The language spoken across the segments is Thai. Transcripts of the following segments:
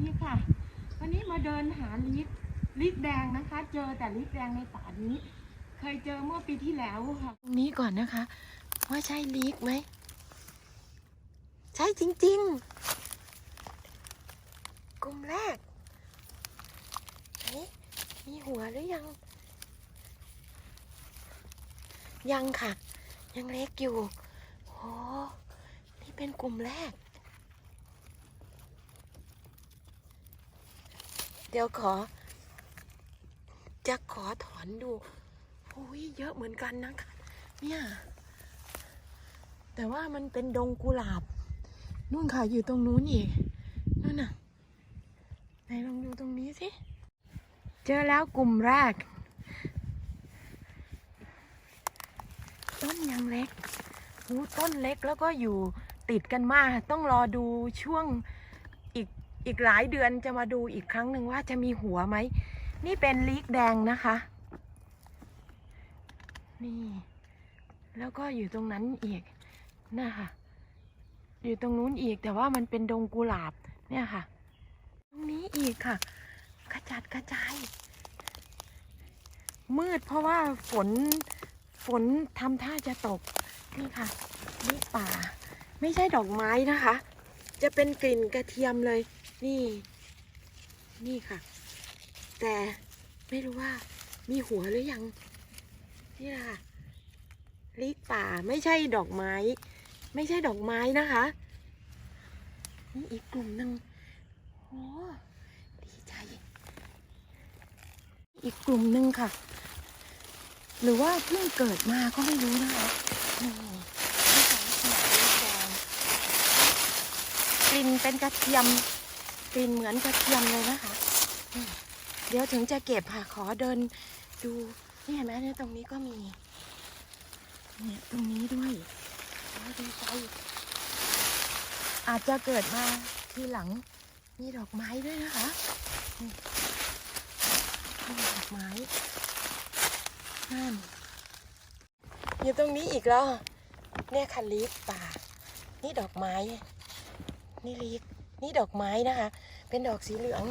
ดีค่ะ วันนี้มาเดินหาลิกลิกแดงนะคะ เจอแต่ลิกแดงในป่านี้ เคยเจอเมื่อปีที่แล้วค่ะ ตรงนี้ก่อนนะคะ ว่าใช่ลิกไหม ใช่จริง ๆ กลุ่มแรกไหนมีหัวหรือยัง ยังค่ะ ยังเล็กอยู่โอ้นี่เป็นกลุ่มแรก เดี๋ยวขอ จะขอถอนดูโอ้ยเยอะเหมือนกันนะคะเนี่ยแต่ว่ามันเป็นดงกุหลาบ นู่นค่ะอยู่ตรงนู้นอีกนู่นน่ะไหนลองดูตรงนี้สิ เจอแล้วกลุ่มแรก ต้นยังเล็กหูต้นเล็กแล้วก็อยู่ติดกันมาก ต้องรอดูช่วง อีกหลายเดือนจะมาดูอีกครั้งหนึ่งว่าจะมีหัวไหม นี่เป็นลีกแดงนะคะ นี่ แล้วก็อยู่ตรงนั้นอีกน่ะค่ะอยู่ตรงนู้นอีกแต่ว่ามันเป็นดงกุหลาบเนี่ยค่ะ ตรงนี้อีกค่ะ กระจัดกระจาย มืดเพราะว่าฝนฝนทำท่าจะตก นี่ค่ะนี่ป่า ไม่ใช่ดอกไม้นะคะ จะเป็นกลิ่นกระเทียมเลย นี่ นี่ค่ะ แต่ไม่รู้ว่ามีหัวหรือยัง นี่ละค่ะลิป่าไม่ใช่ดอกไม้ ไม่ใช่ดอกไม้นะคะนี่อีกกลุ่มหนึ่งโอ้ดีใจ อีกกลุ่มหนึ่งค่ะ หรือว่าเพิ่งเกิดมาก็ไม่รู้นะคะนี่กลิ่นเป็นกระเทียม กลิ่นเหมือนกระเทียมเลยนะคะ เดี๋ยวถึงจะเก็บค่ะ ขอเดินดูนี่เห็นไหมเนี่ยตรงนี้ก็มีเนี่ยตรงนี้ด้วยอดีใจอาจจะเกิดมาทีหลังมีดอกไม้ด้วยนะคะนี่นี่ดอกไม้นั่นอยู่ตรงนี้อีกแล้วเนี่ยค่ะลีฟป่า นี่ดอกไม้ นี่ลีก นี่ดอกไม้นะคะ เป็นดอกสีเหลือง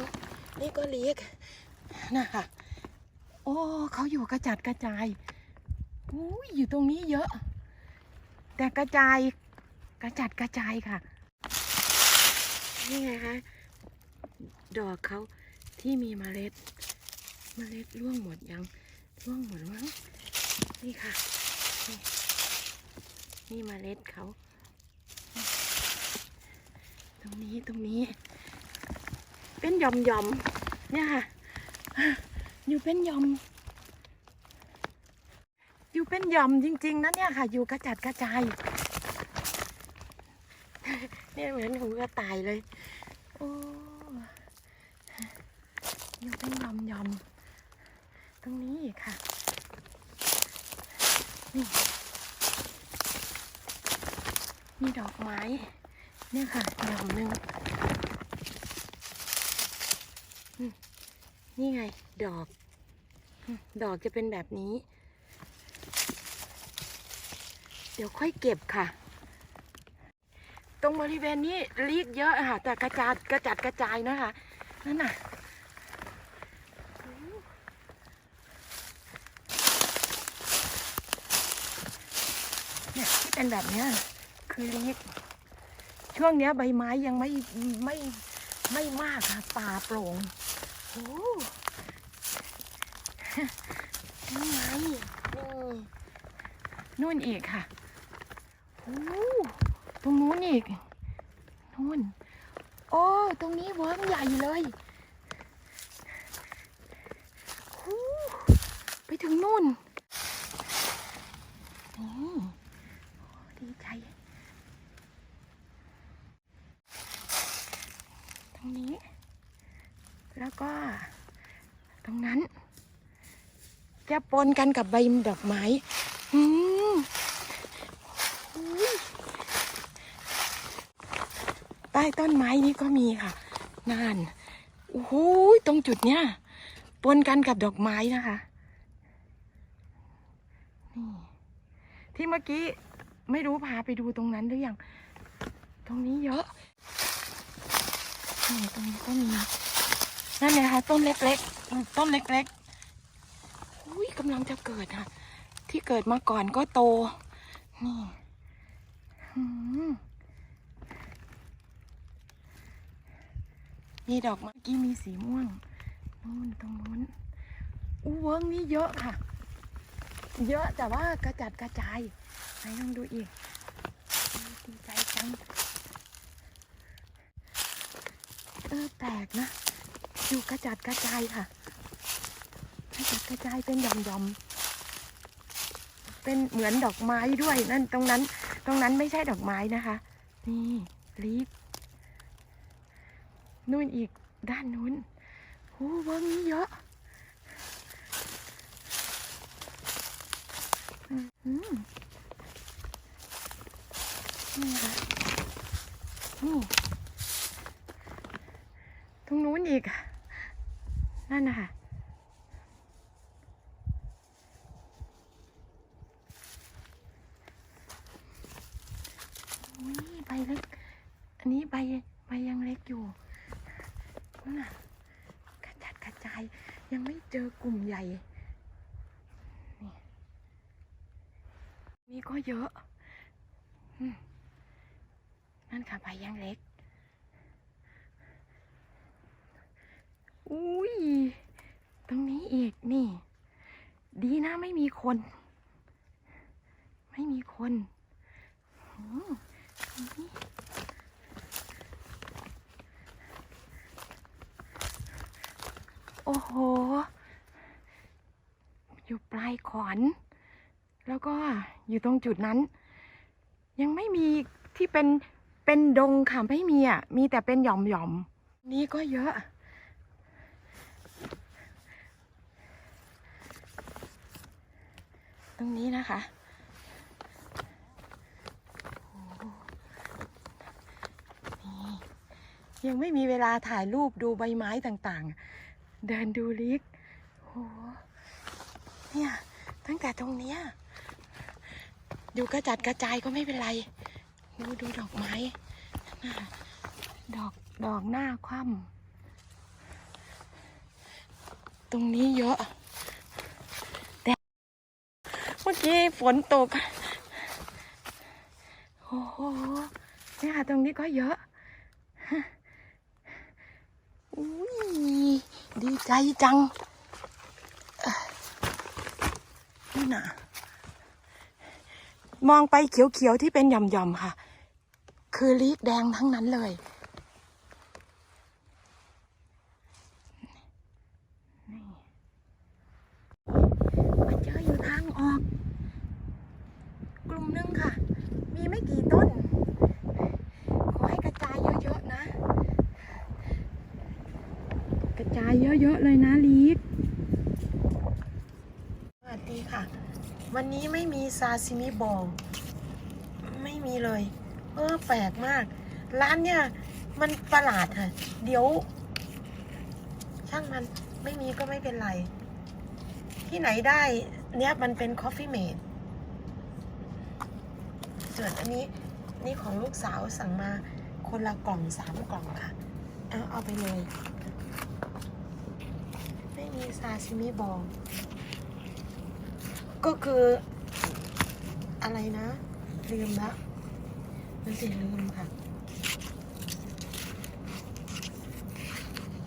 นี่ก็เลีกนะคะ โอ้เขาอยู่กระจัดกระจายอุ้ยอยู่ตรงนี้เยอะ แต่กระจายกระจัดกระจายค่ะ นี่ไงคะดอกเขาที่มีเมล็ด เมล็ดร่วงหมดยังร่วงหมดมั้งนี่ค่ะ นี่เมล็ดเขา รงนี้ตรงนี้ เป็นยอมยอมเนี่ยค่ะ อยู่เป็นยอม อยู่เป็นยอมจริง ๆนะเนี่ยค่ะ อยู่กระจัดกระจาย เนี่ยเหมือนหูกระต่ายเลยโอ้อยู่เป็นยอมยอมตรงนี้อีกค่ะนี่มีดอกไม้ เนี่ยค่ะหย่อมหนึ่งนี่ไง ดอก ดอกจะเป็นแบบนี้ เดี๋ยวค่อยเก็บค่ะ ตรงบริเวณนี้ลีกเยอะค่ะ แต่กระจาดกระจัดกระจายนะคะ นั่นน่ะเนี่ยที่เป็นแบบเนี้ยคือลีก ช่วงเนี้ยใบไม้ยังไม่ไม่ไม่มากค่ะป่าโปร่งโอ้นี่ไงนี่นู่นอีกค่ะโอ้ตรงนู้นอีกนู่นโอ้ตรงนี้เวิร์กใหญ่เลยโอ้ไปถึงนู่นนี่ดีใจ ตรง นี้ แล้วก็ตรงนั้น จะปนกันกับใบดอกไม้อืมใต้ต้นไม้นี่ก็มีค่ะนั่นโอ้โหตรงจุดเนี้ยปนกันกับดอกไม้นะคะนี่ที่เมื่อกี้ไม่รู้พาไปดูตรงนั้นหรือยัง ตรงนี้เยอะ ตรงนี้ก็มีนั่นไงคะต้นเล็กๆ ต้นเล็กๆอุ้ยกำลังจะเกิดค่ะ ที่เกิดมาก่อนก็โต นี่มีดอกเมื่อกี้มีสีม่วงนู่นตรงนู้นอู้เวิร์กนี่เยอะค่ะ เยอะแต่ว่ากระจัดกระจายไหนลองดูอีกดีใจจัง เออแปลกนะอยู่กระจัดกระจายค่ะ กระจัดกระจายเป็นหย่อมๆเป็นเหมือนดอกไม้ด้วยนั่นตรงนั้น ตรงนั้นไม่ใช่ดอกไม้นะคะ นี่ลีฟนู่นอีกด้านนู้นโอ้เวิร์กนี้เยอะอืมนี่ค่ะนี่ อีก นั่นนะคะอุ้ใบเล็ก อันนี้ใบใบยังเล็กอยู่นั่นน่ะกระจัดกระจาย ยังไม่เจอกลุ่มใหญ่ นี่นี่ก็เยอะ นั่นค่ะใบยังเล็ก อุ้ย ตรงนี้อีกนี่ ดีนะไม่มีคน ไม่มีคนตรงนี้โอ้โห อยู่ปลายขอน แล้วก็อยู่ตรงจุดนั้น ยังไม่มีที่เป็นเป็นดงค่ะไม่มีอะ มีแต่เป็นหย่อมหย่อม นี่ก็เยอะ ตรงนี้นะคะนี่ยังไม่มีเวลาถ่ายรูปดูใบไม้ต่างๆ เดินดูลิกโอ้โหเนี่ยตั้งแต่ตรงเนี้ยอยู่กระจัดกระจายก็ไม่เป็นไรดูดูดอกไม้ดอกดอกหน้าคว่ำตรงนี้เยอะ แต่ี้ฝนตก โอ้โหเนี่ยตรงนี้ก็เยอะอุ้ยดีใจจังนี่นะมองไปเขียวๆที่เป็นหย่อมๆค่ะ คือลีกแดงทั้งนั้นเลย นี่มาเจออยู่ทางออก กลุ่มหนึงค่ะ มีไม่กี่ต้น ขอให้กระจายเยอะๆนะ กระ จายเยอะๆเลยนะลีกสวัสดีค่ะ วันนี้ไม่มีซาซิมิบอลไม่มีเลย เออแปลกมาก ร้านเนี่ยมันประหลาดค่ะ เดี๋ยว ช่างมันไม่มีก็ไม่เป็นไร ที่ไหนได้ เนี่ยมันเป็นคอฟฟี่เมดส่วนอันนี้นี่ของลูกสาวสั่งมาคนละกล่องสามกล่องค่ะ เอาเอาไปเลย ซาซิมิบอลก็คืออะไรนะ ลืมละมันสิลืมค่ะ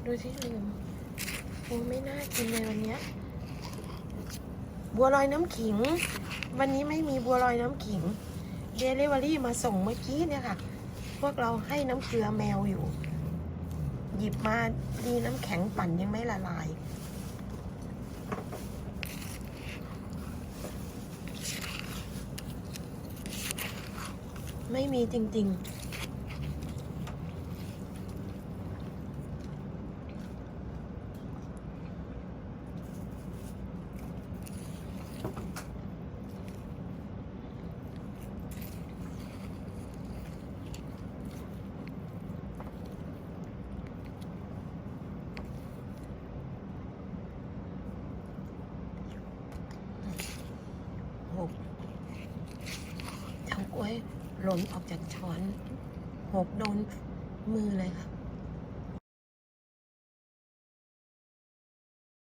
ดูที่ลืมโอ้ไม่น่ากินเลยวันนี้บัวลอยน้ำขิง วันนี้ไม่มีบัวลอยน้ำขิงเดลิเวอรี่มาส่งเมื่อกี้เนี่ยค่ะ พวกเราให้น้ำเกลือแมวอยู่ หยิบมาดีน้ำแข็งปั่นยังไม่ละลาย ไม่มีจริง ๆ หกเฉาก้วย หล่นออกจากช้อนหกโดนมือเลยค่ะ